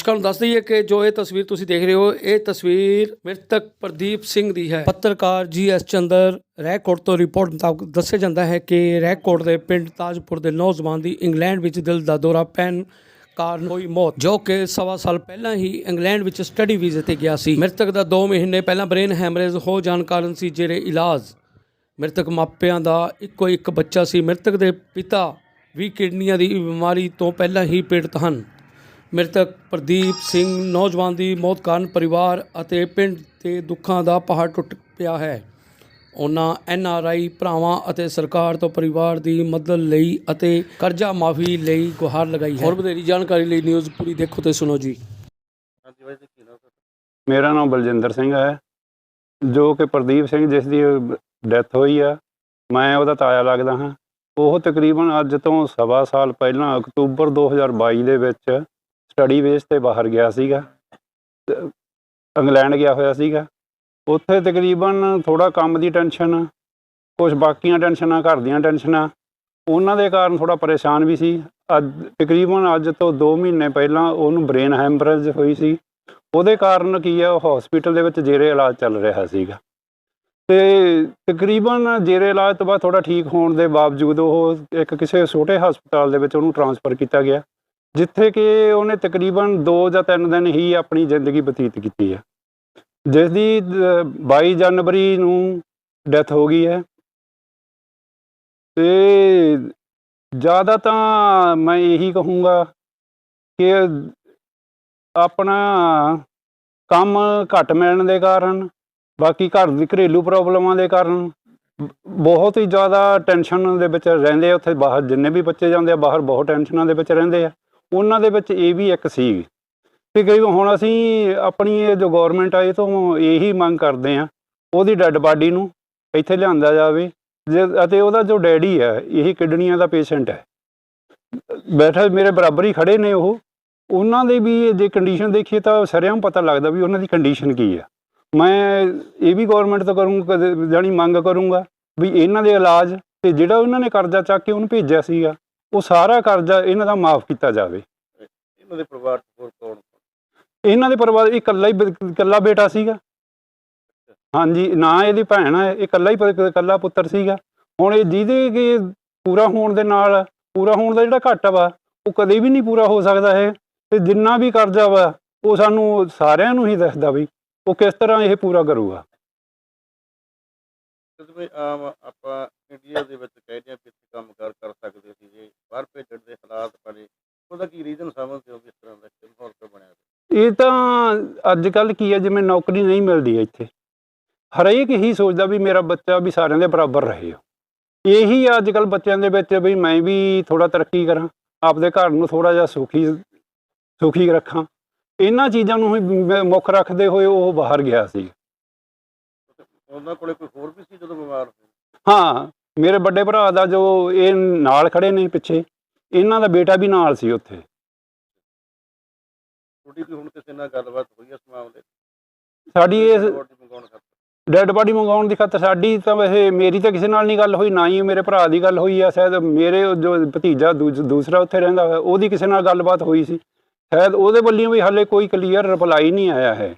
ਦਰਸ਼ਕਾਂ ਨੂੰ ਦੱਸ ਦਈਏ ਕਿ ਜੋ ਇਹ ਤਸਵੀਰ ਤੁਸੀਂ ਦੇਖ ਰਹੇ ਹੋ, ਇਹ ਤਸਵੀਰ ਮ੍ਰਿਤਕ ਪ੍ਰਦੀਪ ਸਿੰਘ ਦੀ ਹੈ। ਪੱਤਰਕਾਰ ਜੀ ਐਸ ਚੰਦਰ ਰੈਕੋਟ ਤੋਂ ਰਿਪੋਰਟ ਮੁਤਾਬਕ ਦੱਸਿਆ ਜਾਂਦਾ ਹੈ ਕਿ ਰੈਕੋਟ ਦੇ ਪਿੰਡ ਤਾਜਪੁਰ ਦੇ ਨੌਜਵਾਨ ਦੀ ਇੰਗਲੈਂਡ ਵਿੱਚ ਦਿਲ ਦਾ ਦੌਰਾ ਪੈਣ ਕਾਰਨ ਹੋਈ ਮੌਤ, ਜੋ ਕਿ ਸਵਾ ਸਾਲ ਪਹਿਲਾਂ ਹੀ ਇੰਗਲੈਂਡ ਵਿੱਚ ਸਟੱਡੀ ਵੀਜ਼ੇ ਤੇ ਗਿਆ ਸੀ। ਮ੍ਰਿਤਕ ਦਾ 2 ਮਹੀਨੇ ਪਹਿਲਾਂ ਬ੍ਰੇਨ ਹੈਮਰੇਜ ਹੋ ਜਾਣ ਕਾਰਨ ਸੀ, ਜਿਹੜੇ ਇਲਾਜ ਮ੍ਰਿਤਕ ਮਾਪਿਆਂ ਦਾ ਇੱਕੋ ਇੱਕ ਬੱਚਾ ਸੀ। ਮ੍ਰਿਤਕ ਦੇ ਪਿਤਾ ਵੀ ਕਿਡਨੀਆਂ ਦੀ ਬਿਮਾਰੀ ਤੋਂ ਪਹਿਲਾਂ ਹੀ ਪੀੜਤ ਹਨ। ਮ੍ਰਿਤਕ ਪ੍ਰਦੀਪ ਸਿੰਘ ਨੌਜਵਾਨ ਦੀ ਮੌਤ ਕਾਰਨ ਪਰਿਵਾਰ ਅਤੇ ਪਿੰਡ ਤੇ ਦੁੱਖਾਂ ਦਾ ਪਹਾੜ ਟੁੱਟ ਪਿਆ ਹੈ। ਉਹਨਾਂ ਐਨ ਆਰ ਆਈ ਭਰਾਵਾਂ ਅਤੇ ਸਰਕਾਰ ਤੋਂ ਪਰਿਵਾਰ ਦੀ ਮਦਦ ਲਈ ਅਤੇ ਕਰਜ਼ਾ ਮਾਫੀ ਲਈ ਗੁਹਾਰ ਲਗਾਈ ਹੈ। ਹੋਰ ਵਧੇਰੀ ਜਾਣਕਾਰੀ ਲਈ ਨਿਊਜ਼ ਪੂਰੀ ਦੇਖੋ ਤੇ ਸੁਣੋ ਜੀ? ਮੇਰਾ ਨਾਮ ਬਲਜਿੰਦਰ ਸਿੰਘ ਹੈ। ਜੋ ਕਿ ਪ੍ਰਦੀਪ ਸਿੰਘ ਜਿਸ ਦੀ ਡੈਥ ਹੋਈ ਆ ਮੈਂ ਉਹਦਾ ਤਾਇਆ ਲੱਗਦਾ ਹਾਂ। ਉਹ ਤਕਰੀਬਨ ਅੱਜ ਤੋਂ ਸਵਾ ਸਾਲ ਪਹਿਲਾਂ ਅਕਤੂਬਰ 2022 ਦੇ ਵਿੱਚ ਸਟੱਡੀ ਬੇਸ ਤੇ ਬਾਹਰ ਗਿਆ ਸੀਗਾ ਇੰਗਲੈਂਡ ਗਿਆ ਹੋਇਆ ਸੀਗਾ। ਉੱਥੇ ਤਕਰੀਬਨ ਥੋੜਾ ਕੰਮ ਦੀ ਟੈਨਸ਼ਨ ਕੁਝ ਬਾਕੀਆਂ ਟੈਨਸ਼ਨਾਂ, ਘਰ ਦੀਆਂ ਟੈਨਸ਼ਨਾਂ, ਉਹਨਾਂ ਦੇ ਕਾਰਨ ਥੋੜਾ ਪਰੇਸ਼ਾਨ ਵੀ ਸੀ। ਅੱਜ ਤਕਰੀਬਨ ਅੱਜ ਤੋਂ 2 ਮਹੀਨੇ ਪਹਿਲਾਂ ਉਹਨੂੰ ਬ੍ਰੇਨ ਹੈਮਰੇਜ ਹੋਈ ਸੀ। ਉਹਦੇ ਕਾਰਨ ਕੀ ਆ, ਉਹ ਹਸਪੀਟਲ ਦੇ ਵਿੱਚ ਜੇਰੇ ਇਲਾਜ ਚੱਲ ਰਿਹਾ ਸੀਗਾ। ਤੇ ਤਕਰੀਬਨ ਜੇਰੇ ਇਲਾਜ ਤੋਂ ਬਾਅਦ ਥੋੜਾ ਠੀਕ ਹੋਣ ਦੇ ਬਾਵਜੂਦ ਉਹ ਇੱਕ ਕਿਸੇ ਛੋਟੇ ਹਸਪਤਾਲ ਦੇ ਵਿੱਚ ਉਹਨੂੰ ਟਰਾਂਸਫਰ ਕੀਤਾ ਗਿਆ। ਜਿੱਥੇ ਕਿ ਉਹਨੇ ਤਕਰੀਬਨ 2 ਜਾਂ 3 ਦਿਨ ਹੀ ਆਪਣੀ ਜ਼ਿੰਦਗੀ ਬਤੀਤ ਕੀਤੀ ਹੈ। ਜਿਸ ਦੀ 22 ਜਨਵਰੀ ਨੂੰ ਡੈਥ ਹੋ ਗਈ ਹੈ। ਤੇ ਜ਼ਿਆਦਾ ਤਾਂ ਮੈਂ ਇਹੀ ਕਹੂੰਗਾ ਕਿ ਆਪਣਾ ਕੰਮ ਘੱਟ ਮਿਲਣ ਦੇ ਕਾਰਨ, ਬਾਕੀ ਘਰ ਦੀ ਘਰੇਲੂ ਪ੍ਰੋਬਲਮਾਂ ਦੇ ਕਾਰਨ ਬਹੁਤ ਹੀ ਜ਼ਿਆਦਾ ਟੈਨਸ਼ਨ ਦੇ ਵਿੱਚ ਰਹਿੰਦੇ ਆ। ਉੱਥੇ ਬਾਹਰ ਜਿੰਨੇ ਵੀ ਬੱਚੇ ਜਾਂਦੇ ਆ, ਬਾਹਰ ਬਹੁਤ ਟੈਨਸ਼ਨਾਂ ਦੇ ਵਿੱਚ ਰਹਿੰਦੇ ਆ। ਉਹਨਾਂ ਦੇ ਵਿੱਚ ਇਹ ਵੀ ਇੱਕ ਸੀ ਕਿ ਕਈ ਹੁਣ ਅਸੀਂ ਆਪਣੀ ਇਹ ਜੋ ਗਵਰਨਮੈਂਟ ਆ, ਇਹ ਤੋਂ ਇਹੀ ਮੰਗ ਕਰਦੇ ਆ ਉਹਦੀ ਡੈੱਡ ਬਾਡੀ ਨੂੰ ਇੱਥੇ ਲਿਆਂਦਾ ਜਾਵੇ, ਜੇ- ਅਤੇ ਉਹਦਾ ਜੋ ਡੈਡੀ ਹੈ ਇਹ ਕਿਡਨੀਆਂ ਦਾ ਪੇਸ਼ੈਂਟ ਹੈ। ਬੈਠਾ, ਮੇਰੇ ਬਰਾਬਰ ਹੀ ਖੜੇ ਨੇ ਉਹ। ਉਹਨਾਂ ਦੇ ਵੀ ਜੇ ਕੰਡੀਸ਼ਨ ਦੇਖੀਏ ਤਾਂ ਸਰਿਆਂ ਪਤਾ ਲੱਗਦਾ ਵੀ ਉਹਨਾਂ ਦੀ ਕੰਡੀਸ਼ਨ ਕੀ ਆ। ਮੈਂ ਇਹ ਵੀ ਗਵਰਨਮੈਂਟ ਤੋਂ ਕਰੂੰਗਾ ਜਾਨੀ ਮੰਗ ਕਰੂੰਗਾ ਵੀ ਇਹਨਾਂ ਦੇ ਇਲਾਜ ਤੇ ਜਿਹੜਾ ਉਹਨਾਂ ਨੇ ਕਰਜ਼ਾ ਚੱਕ ਕੇ ਉਹਨੂੰ ਭੇਜਿਆ ਸੀਗਾ ਉਹ ਸਾਰਾ ਕਰਜ਼ਾ ਇਹਨਾਂ ਦਾ ਮਾਫ ਕੀਤਾ ਜਾਵੇ। ਇਹਨਾਂ ਦੇ ਪਰਿਵਾਰ ਚ ਹੋਰ ਕੌਣ ਇਹਨਾਂ ਦੇ ਪਰਿਵਾਰ ਇਕੱਲਾ ਹੀ ਬ- ਇਕੱਲਾ ਬੇਟਾ ਸੀਗਾ। ਹਾਂਜੀ ਨਾ ਇਹਦੀ ਭੈਣ ਹੈ ਇਹ ਇਕੱਲਾ ਹੀ ਪ- ਇਕੱਲਾ ਪੁੱਤਰ ਸੀਗਾ। ਹੁਣ ਇਹ ਜਿਹਦੇ ਕਿ ਪੂਰਾ ਹੋਣ ਦੇ ਨਾਲ ਪੂਰਾ ਹੋਣ ਦਾ ਜਿਹੜਾ ਘਾਟਾ ਵਾ ਉਹ ਕਦੇ ਵੀ ਨਹੀਂ ਪੂਰਾ ਹੋ ਸਕਦਾ ਹੈ ਤੇ ਜਿੰਨਾ ਵੀ ਕਰਜ਼ਾ ਵਾ ਉਹ ਸਾਨੂੰ ਸਾਰਿਆਂ ਨੂੰ ਹੀ ਦੱਸਦਾ ਵੀ ਉਹ ਕਿਸ ਤਰ੍ਹਾਂ ਇਹ ਪੂਰਾ ਕਰੂਗਾ। ਜਦੋਂ ਵੀ ਆਮ ਆਪਾਂ ਇੰਡੀਆ ਦੇ ਵਿੱਚ ਕਹਿੰਦੇ ਆ ਕਿ ਇੱਥੇ ਕੰਮ ਕਾਰ ਕਰ ਸਕਦੇ ਸੀ ਜੇ ਬਾਹਰ ਭੇਜਣ ਦੇ ਹਾਲਾਤ ਬਣੇ ਉਹਦਾ ਕੀ ਰੀਜ਼ਨ ਸਮਝਦੇ ਹੋ ਕਿਸ ਤਰ੍ਹਾਂ ਦਾ ਕਿਉਂ ਮਾਹੌਲ ਕਿਉਂ ਬਣਿਆ? ਇਹ ਤਾਂ ਅੱਜ ਕੱਲ ਕੀ ਹੈ ਜਿਵੇਂ ਨੌਕਰੀ ਨਹੀਂ ਮਿਲਦੀ ਇੱਥੇ। ਹਰੇਕ ਹੀ ਸੋਚਦਾ ਵੀ ਮੇਰਾ ਬੱਚਾ ਵੀ ਸਾਰਿਆਂ ਦੇ ਬਰਾਬਰ ਰਹੇ ਇਹੀ ਅੱਜ ਕੱਲ ਬੱਚਿਆਂ ਦੇ ਵਿੱਚ ਵੀ ਮੈਂ ਵੀ ਥੋੜਾ ਤਰੱਕੀ ਕਰਾਂ ਆਪਦੇ ਘਰ ਨੂੰ ਥੋੜਾ ਜਿਹਾ ਸੁਖੀ ਸੁਖੀ ਰੱਖਾਂ। ਇਹਨਾਂ ਚੀਜ਼ਾਂ ਨੂੰ ਹੀ ਮੁੱਖ ਰੱਖਦੇ ਹੋਏ ਉਹ ਬਾਹਰ ਗਿਆ ਸੀ। ਉਹਨਾਂ ਕੋਲੇ ਕੋਈ ਹੋਰ ਵੀ ਸੀ ਜਦੋਂ ਬਿਮਾਰ ਹਾਂ। ਮੇਰੇ ਵੱਡੇ ਭਰਾ ਦਾ ਜੋ ਇਹ ਨਾਲ ਖੜੇ ਨੇ ਪਿੱਛੇ ਇਹਨਾਂ ਦਾ ਬੇਟਾ ਵੀ ਨਾਲ ਸੀ ਉੱਥੇ। ਤੁਹਾਡੀ ਕੋਈ ਹੁਣ ਕਿਸੇ ਨਾਲ ਗੱਲਬਾਤ ਹੋਈ ਇਸ ਮਾਮਲੇ 'ਚ? ਸਾਡੀ ਇਸ ਰਿਪੋਰਟ ਮੰਗਾਉਣ ਖਾਤਰ। ਡੈੱਡ ਬਾਡੀ ਮੰਗਾਉਣ ਦੀ ਖਾਤਰ ਸਾਡੀ ਤਾਂ ਵੈਸੇ ਮੇਰੀ ਤਾਂ ਕਿਸੇ ਨਾਲ ਨਹੀਂ ਗੱਲ ਹੋਈ ਨਾ ਹੀ ਮੇਰੇ ਭਰਾ ਦੀ ਗੱਲ ਹੋਈ ਆ ਸ਼ਾਇਦ ਮੇਰੇ ਉਹ ਜੋ ਭਤੀਜਾ ਦੂਜ- ਦੂਸਰਾ ਉੱਥੇ ਰਹਿੰਦਾ ਹੋਇਆ ਉਹਦੀ ਕਿਸੇ ਨਾਲ ਗੱਲਬਾਤ ਹੋਈ ਸੀ। ਸ਼ਾਇਦ ਉਹਦੇ ਵੱਲੋਂ ਵੀ ਹਾਲੇ ਕੋਈ ਕਲੀਅਰ ਰਿਪਲਾਈ ਨਹੀਂ ਆਇਆ ਹੈ।